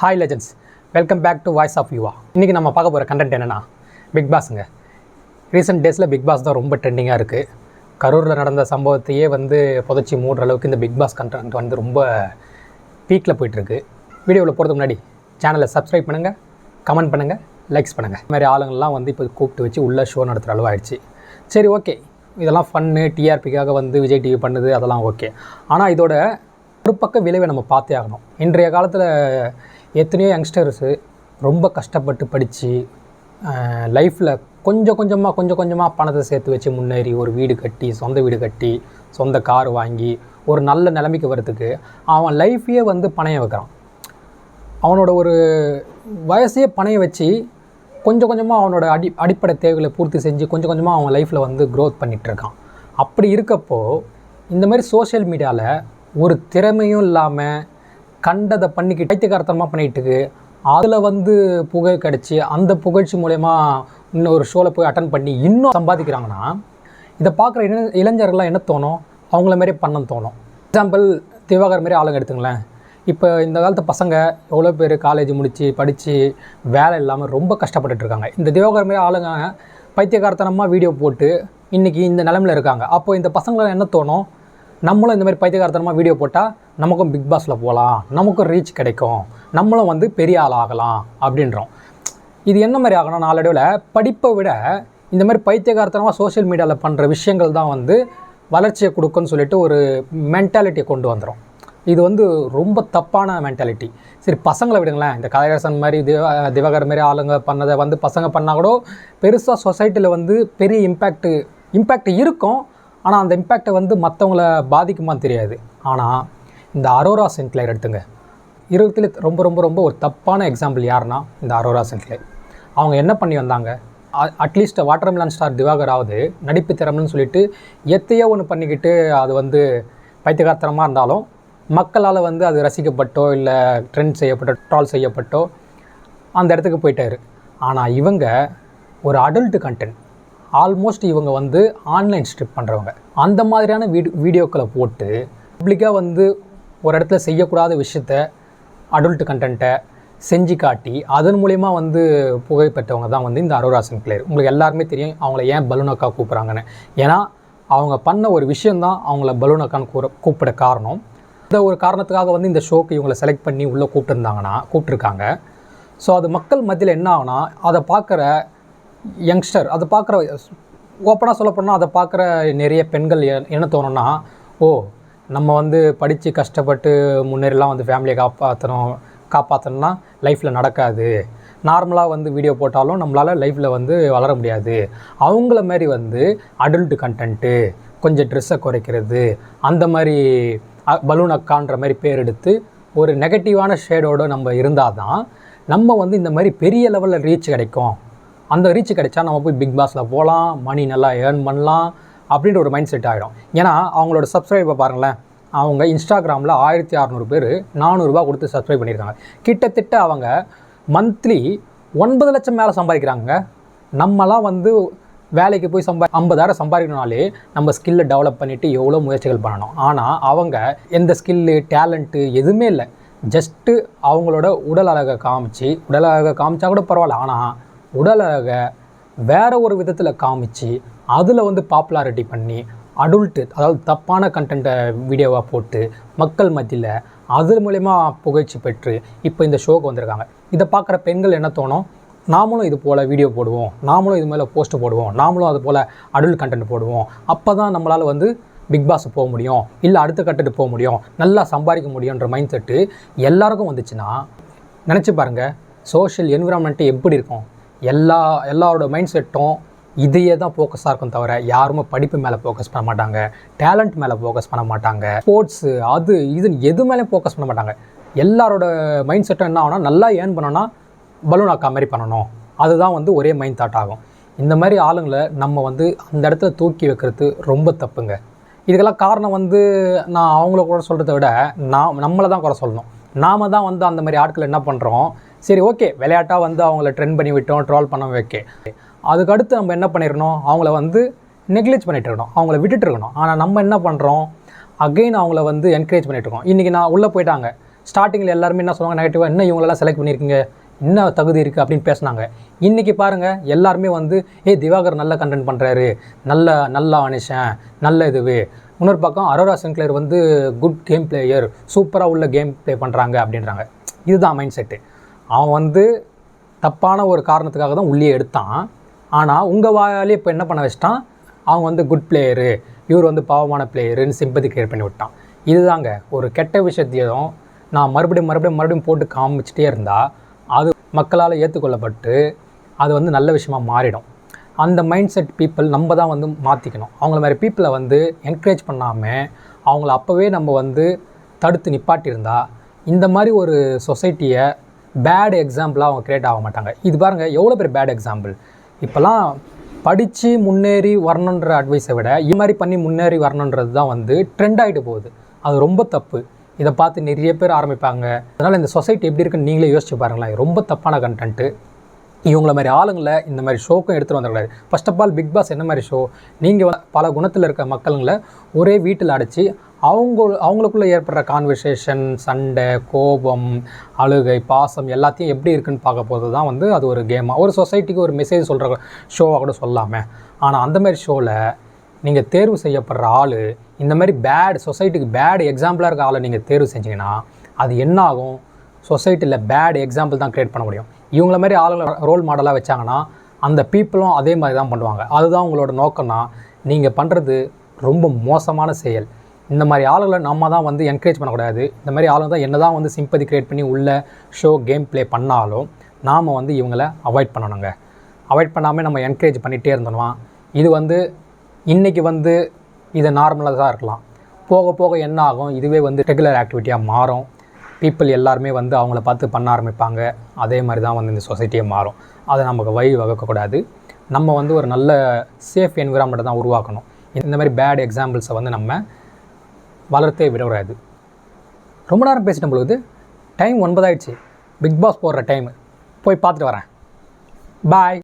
Hi legends welcome back to voice of Yuva இன்றைக்கி நம்ம பார்க்க போகிற கண்டென்ட் என்னென்னா பிக் பாஸுங்க ரீசெண்ட் டேஸில் பிக் பாஸ் தான் ரொம்ப ட்ரெண்டிங்காக இருக்குது கரூரில் நடந்த சம்பவத்தையே வந்து புதைச்சி மூடுற அளவுக்கு இந்த பிக் பாஸ் கண்டென்ட் வந்து ரொம்ப பீக்கில் போயிட்டுருக்கு வீடியோவில் போகிறதுக்கு முன்னாடி சேனலை சப்ஸ்கிரைப் பண்ணுங்கள் கமெண்ட் பண்ணுங்கள் லைக்ஸ் பண்ணுங்கள் இந்த மாதிரி ஆளுங்கள்லாம் வந்து இப்போ கூப்பிட்டு வச்சு உள்ள ஷோ நடத்துகிற அளவு ஆயிடுச்சு. சரி ஓகே இதெல்லாம் ஃபன்னு டிஆர்பிக்காக வந்து விஜய் டிவி பண்ணுது அதெல்லாம் ஓகே ஆனால் இதோட ஒரு பக்க விளைவை நம்ம பார்த்தே ஆகணும். இன்றைய காலத்தில் எத்தனையோ யங்ஸ்டர்ஸு ரொம்ப கஷ்டப்பட்டு படித்து லைஃப்பில் கொஞ்சம் கொஞ்சமாக கொஞ்சம் கொஞ்சமாக பணத்தை சேர்த்து வச்சு முன்னேறி ஒரு வீடு கட்டி சொந்த வீடு கட்டி சொந்த கார் வாங்கி ஒரு நல்ல நிலைமைக்கு வரத்துக்கு அவன் லைஃப்பையே வந்து பணைய வைக்கிறான். அவனோட ஒரு வயசையே பணைய வச்சு கொஞ்சம் கொஞ்சமாக அவனோட அடி அடிப்படை தேவைகளை பூர்த்தி செஞ்சு கொஞ்சம் கொஞ்சமாக அவன் லைஃப்பில் வந்து க்ரோத் பண்ணிகிட்ருக்கான் அப்படி இருக்கப்போ இந்த மாதிரி சோஷியல் மீடியாவில் ஒரு திறமையும் இல்லாமல் கண்டதை பண்ணிக்கிட்டு பைத்தியகாரத்தனமாக பண்ணிகிட்டு அதில் வந்து புகழ் கிடச்சி அந்த புகழ்ச்சி மூலயமா இன்னொரு ஷோவில் போய் அட்டன் பண்ணி இன்னும் சம்பாதிக்கிறாங்கன்னா இதை பார்க்குற இள இளைஞர்கள்லாம் என்ன தோணும்? அவங்கள மாரி பண்ண தோணும். எக்ஸாம்பிள் திவாகர் மாரி ஆளுங்க எடுத்துங்களேன். இப்போ இந்த காலத்து பசங்க எவ்வளோ பேர் காலேஜ் முடித்து படித்து வேலை இல்லாமல் ரொம்ப கஷ்டப்பட்டுட்டு இருக்காங்க. இந்த திவாகர் மாரி ஆளுங்க பைத்தியகாரத்தனமாக வீடியோ போட்டு இன்றைக்கி இந்த நிலமையில் இருக்காங்க. அப்போ இந்த பசங்களாம் என்ன தோணும்? நம்மளும் இந்த மாதிரி பைத்தியகாரத்தனமாக வீடியோ போட்டால் நமக்கும் பிக் பாஸில் போகலாம் நமக்கும் ரீச் கிடைக்கும். நம்மளும் வந்து பெரிய ஆள் ஆகலாம் அப்படின்றோம். இது என்ன மாதிரி ஆகணும் நாளடைவில் படிப்பை விட இந்த மாதிரி பைத்தியகாரத்தனமாக சோஷியல் மீடியாவில் பண்ணுற விஷயங்கள் தான் வந்து வளர்ச்சியை கொடுக்குன்னு சொல்லிட்டு ஒரு மென்டாலிட்டியை கொண்டு வந்துடும் இது வந்து ரொம்ப தப்பான மென்டாலிட்டி சரி பசங்களை விடுங்களேன். இந்த கலையரசன் மாதிரி திவ திவகர் மாதிரி ஆளுங்க பண்ணதை வந்து பசங்க பண்ணால் கூட பெருசாக சொசைட்டியில் வந்து பெரிய இம்பேக்ட்டு இம்பேக்ட் இருக்கும். ஆனால் அந்த இம்பேக்டை வந்து மற்றவங்கள பாதிக்குமான்னு தெரியாது. ஆனால் இந்த அரோரா சென்ட்லை எடுத்துங்க. இருபத்தில் ரொம்ப ரொம்ப ரொம்ப ஒரு தப்பான எக்ஸாம்பிள் யாருன்னா இந்த அரோரா சென்ட்லை அவங்க என்ன பண்ணி வந்தாங்க? அட்லீஸ்ட் வாட்டர்மெலன் ஸ்டார் திவாகராவது நடிப்பு திறமைன்னு சொல்லிட்டு எத்தையோ ஒன்று பண்ணிக்கிட்டு அது வந்து பைத்தியகாரத்தனமாக இருந்தாலும் மக்களால் வந்து அது ரசிக்கப்பட்டோ இல்லை ட்ரெண்ட் செய்யப்பட்டோ ட்ரால் செய்யப்பட்டோ அந்த இடத்துக்கு போயிட்டார். ஆனால் இவங்க ஒரு அடல்ட்டு கண்டென்ட் ஆல்மோஸ்ட் இவங்க வந்து ஆன்லைன் ஸ்ட்ரிப் பண்ணுறவங்க அந்த மாதிரியான வீடியோ வீடியோக்களை போட்டு பப்ளிக்காக வந்து ஒரு இடத்துல செய்யக்கூடாத விஷயத்த அடல்ட் கண்டென்ட்டை செஞ்சு காட்டி அதன் மூலயமா வந்து புகைப்பெற்றவங்க தான் வந்து இந்த அருராசன் பிளேயர் உங்களுக்கு எல்லாருமே தெரியும் அவங்கள ஏன் பலூனக்கா கூப்பிட்றாங்கன்னு. ஏன்னா அவங்க பண்ண ஒரு விஷயந்தான் அவங்கள பலூனக்கான்னு கூற கூப்பிட காரணம். இந்த ஒரு காரணத்துக்காக வந்து இந்த ஷோக்கு இவங்களை செலக்ட் பண்ணி உள்ளே கூப்பிட்டுருந்தாங்கன்னா கூப்பிட்ருக்காங்க ஸோ அது மக்கள் மத்தியில் என்ன ஆகுனா அதை பார்க்குற யங்ஸ்டர் அதை பார்க்குற ஓப்பனாக சொல்லப்போனால் அதை பார்க்குற நிறைய பெண்கள் என்ன தோணும்னா ஓ நம்ம வந்து படித்து கஷ்டப்பட்டு முன்னேறிலாம் வந்து ஃபேமிலியை காப்பாற்றணும் காப்பாற்றணும்னா லைஃப்பில் நடக்காது. நார்மலாக வந்து வீடியோ போட்டாலும் நம்மளால் லைஃப்பில் வந்து வளர முடியாது. அவங்கள மாதிரி வந்து அடல்ட் கண்டென்ட்டு கொஞ்சம் ட்ரெஸ்ஸை குறைக்கிறது அந்த மாதிரி பலூன் அக்கான்ற மாதிரி பேர் எடுத்து ஒரு நெகட்டிவான ஷேடோடு நம்ம இருந்தால் தான் நம்ம வந்து இந்த மாதிரி பெரிய லெவலில் ரீச் கிடைக்கும். அந்த ரீச் கிடைச்சா நம்ம போய் பிக் பாஸில் போகலாம் மணி நல்லா ஏர்ன் பண்ணலாம் அப்படின்ற ஒரு மைண்ட் செட் ஆகிடும் ஏன்னா அவங்களோட சப்ஸ்கிரைபை பாருங்களேன் அவங்க இன்ஸ்டாகிராமில் ஆயிரத்தி அறநூறு பேர் நானூறுரூபா கொடுத்து சப்ஸ்கிரைப் பண்ணியிருக்காங்க. கிட்டத்தட்ட அவங்க மந்த்லி ஒன்பது லட்சம் மேலே சம்பாதிக்கிறாங்க நம்மலாம் வந்து வேலைக்கு போய் சம்பா ஐம்பதாயிரம் சம்பாதிக்கணும்னாலே நம்ம ஸ்கில்லை டெவலப் பண்ணிவிட்டு எவ்வளோ முயற்சிகள் பண்ணணும். ஆனால் அவங்க எந்த ஸ்கில்லு டேலண்ட்டு எதுவுமே இல்லை. ஜஸ்ட்டு அவங்களோட உடல் அழகை காமிச்சு உடல் அழகை காமிச்சா கூட பரவாயில்ல. ஆனால் உடலாக வேறு ஒரு விதத்தில் காமிச்சு அதில் வந்து பாப்புலாரிட்டி பண்ணி அடல்ட்டு அதாவது தப்பான கண்டென்ட்டை வீடியோவாக போட்டு மக்கள் மத்தியில் அது மூலயமா புகழ்ச்சி பெற்று இப்போ இந்த ஷோக்கு வந்திருக்காங்க. இதை பார்க்குற பெண்கள் என்ன தோணும்? நாமளும் இது போல் வீடியோ போடுவோம். நாமளும் இது மேலே போஸ்ட் போடுவோம். நாமளும் அது போல் அடல்ட் கண்டென்ட் போடுவோம். அப்போ தான் நம்மளால் வந்து பிக் பாஸ் போக முடியும். இல்லை அடுத்த கட்டத்துக்கு போக முடியும். நல்லா சம்பாதிக்க முடியுன்ற மைண்ட் செட்டு எல்லாருக்கும் வந்துச்சுன்னா நினச்சி பாருங்கள் சோஷியல் என்விரான்மெண்ட்டு எப்படி இருக்கும்? எல்லா எல்லாரோட மைண்ட் செட்டும் இதையே தான் ஃபோக்கஸாக இருக்கும் தவிர யாருமே படிப்பு மேலே ஃபோக்கஸ் பண்ண மாட்டாங்க. டேலண்ட் மேலே ஃபோக்கஸ் பண்ண மாட்டாங்க. ஸ்போர்ட்ஸு அது இது எது மேலேயும் ஃபோக்கஸ் பண்ண மாட்டாங்க. எல்லாரோட மைண்ட் செட்டும் என்ன ஆகும்னா நல்லா ஏர்ன் பண்ணோன்னா பலூன் அக்கா மாதிரி பண்ணணும். அதுதான் வந்து ஒரே மைண்ட் தாட் ஆகும். இந்த மாதிரி ஆளுங்களை நம்ம வந்து அந்த இடத்துல தூக்கி வைக்கிறது ரொம்ப தப்புங்க. இதுக்கெல்லாம் காரணம் வந்து நான் அவங்கள கூட சொல்கிறத விட நான் நம்மளை தான் குறை சொல்லணும். நாம தான் வந்து அந்த மாதிரி ஆட்கள் என்ன பண்ணுறோம் சரி ஓகே விளையாட்டாக வந்து அவங்கள ட்ரெண்ட் பண்ணி விட்டோம் ட்ரால் பண்ண வைக்க. அதுக்கடுத்து நம்ம என்ன பண்ணிடணும் அவங்கள வந்து நெக்லெக்ட் பண்ணிகிட்டு இருக்கணும். அவங்கள விட்டுட்டு இருக்கணும். ஆனால் நம்ம என்ன பண்ணுறோம் அகைன் அவங்கள வந்து என்கரேஜ் பண்ணிட்டு இருக்கோம். இன்றைக்கி நான் உள்ளே போயிட்டாங்க. ஸ்டார்டிங்கில் எல்லாருமே என்ன சொல்லுவாங்க நெகட்டிவாக என்ன இவங்களெல்லாம் செலக்ட் பண்ணியிருக்கீங்க? என்ன தகுதி இருக்குது அப்படின்னு பேசுனாங்க. இன்றைக்கி பாருங்கள் எல்லாருமே வந்து ஏ திவாகர் நல்ல கண்டென்ட் பண்ணுறாரு நல்ல நல்ல மனுஷன். நல்ல இதுவு. இன்னொரு பக்கம் அரோரா சென்க்ளர் வந்து குட் கேம் பிளேயர் சூப்பராக உள்ள கேம் ப்ளே பண்ணுறாங்க அப்படின்றாங்க. இதுதான் மைண்ட் செட்டு அவன் வந்து தப்பான ஒரு காரணத்துக்காக தான் உள்ளே எடுத்தான். ஆனால் உங்கள் வாயாலே இப்போ என்ன பண்ண வச்சிட்டான்? அவங்க வந்து குட் பிளேயரு இவர் வந்து பாவமான பிளேயருன்னு சிம்பதி கிரியேட் பண்ணி விட்டான். இதுதாங்க ஒரு கெட்ட விஷயத்தையும் நான் மறுபடியும் மறுபடியும் மறுபடியும் போட்டு காமிச்சிட்டே இருந்தால் அது மக்களால் ஏற்றுக்கொள்ளப்பட்டு அது வந்து நல்ல விஷயமா மாறிடும். அந்த மைண்ட் செட் பீப்புள் நம்ம தான் வந்து மாற்றிக்கணும் அவங்கள மாதிரி பீப்புளை வந்து என்கரேஜ் பண்ணாமல் அவங்கள அப்போவே நம்ம வந்து தடுத்து நிப்பாட்டியிருந்தால் இந்த மாதிரி ஒரு சொசைட்டியை பேட் எக்ஸாம்பிளாக அவங்க க்ரியேட் ஆக மாட்டாங்க. இது பாருங்கள் எவ்வளோ பெரிய பேட் எக்ஸாம்பிள் இப்போல்லாம் படித்து முன்னேறி வரணுன்ற அட்வைஸை விட இது மாதிரி பண்ணி முன்னேறி வரணுன்றது தான் வந்து ட்ரெண்ட் ஆகிட்டு போகுது. அது ரொம்ப தப்பு. இதை பார்த்து நிறைய பேர் ஆரம்பிப்பாங்க. அதனால் இந்த சொசைட்டி எப்படி இருக்குன்னு நீங்களே யோசிச்சு பாருங்களேன். ரொம்ப தப்பான கண்டென்ட்டு இவங்கள மாதிரி ஆளுங்களை இந்த மாதிரி ஷோக்கும் எடுத்துகிட்டு வந்துடக்கூடாது. First of all Bigg Boss என்ன மாதிரி ஷோ நீங்கள் பல குணத்தில் இருக்க மக்களுங்களை ஒரே வீட்டில் அடைச்சி அவங்க அவங்களுக்குள்ளே ஏற்படுற கான்வர்சேஷன் சண்டை கோபம் அழுகை பாசம் எல்லாத்தையும் எப்படி இருக்குன்னு பார்க்க போது தான் வந்து அது ஒரு கேமாக ஒரு சொசைட்டிக்கு ஒரு மெசேஜ் சொல்கிற ஷோவாக கூட சொல்லாமல் ஆனால் அந்த மாதிரி ஷோவில் நீங்கள் தேர்வு செய்யப்படுற ஆள் இந்த மாதிரி பேட் சொசைட்டிக்கு பேட் எக்ஸாம்பிளாக இருக்க ஆளை நீங்கள் தேர்வு செஞ்சீங்கன்னா அது என்ன ஆகும்? சொசைட்டியில் பேட் எக்ஸாம்பிள் தான் க்ரியேட் பண்ண முடியும். இவங்கள மாதிரி ஆளுங்களை ரோல் மாடலாக வச்சாங்கன்னா அந்த பீப்புளும் அதே மாதிரி தான் பண்ணுவாங்க. அதுதான் உங்களோட நோக்கம்னா நீங்கள் பண்ணுறது ரொம்ப மோசமான செயல். இந்த மாதிரி ஆளுகளை நம்ம தான் வந்து என்கரேஜ் பண்ணக்கூடாது. இந்த மாதிரி ஆளுங்க தான் என்ன தான் வந்து சிம்பதி க்ரியேட் பண்ணி உள்ள ஷோ கேம் ப்ளே பண்ணாலும் நாம் வந்து இவங்கள அவாய்ட் பண்ணணுங்க. அவாய்ட் பண்ணாமல் நம்ம என்கரேஜ் பண்ணிகிட்டே இருந்தோம்னா இது வந்து இன்றைக்கி வந்து இது நார்மலாக தான் இருக்கலாம். போக போக என்ன ஆகும்? இதுவே வந்து ரெகுலர் ஆக்டிவிட்டியாக மாறும். பீப்புள் எல்லாருமே வந்து அவங்கள பார்த்து பண்ண ஆரம்பிப்பாங்க. அதே மாதிரி தான் வந்து இந்த சொசைட்டியே மாறும். அதை நமக்கு வழி வகுக்கக்கூடாது. நம்ம வந்து ஒரு நல்ல சேஃப் என்விரான்மெண்ட்டை தான் உருவாக்கணும். இந்த மாதிரி பேட் எக்ஸாம்பிள்ஸை வந்து நம்ம வளர்த்தே விடக்கூடாது ரொம்ப நேரம் பேசிட்ட பொழுது டைம் ஒன்பதாயிடுச்சு. பிக் பாஸ் போடுற டைம் போய் பார்த்துட்டு வரேன். பாய்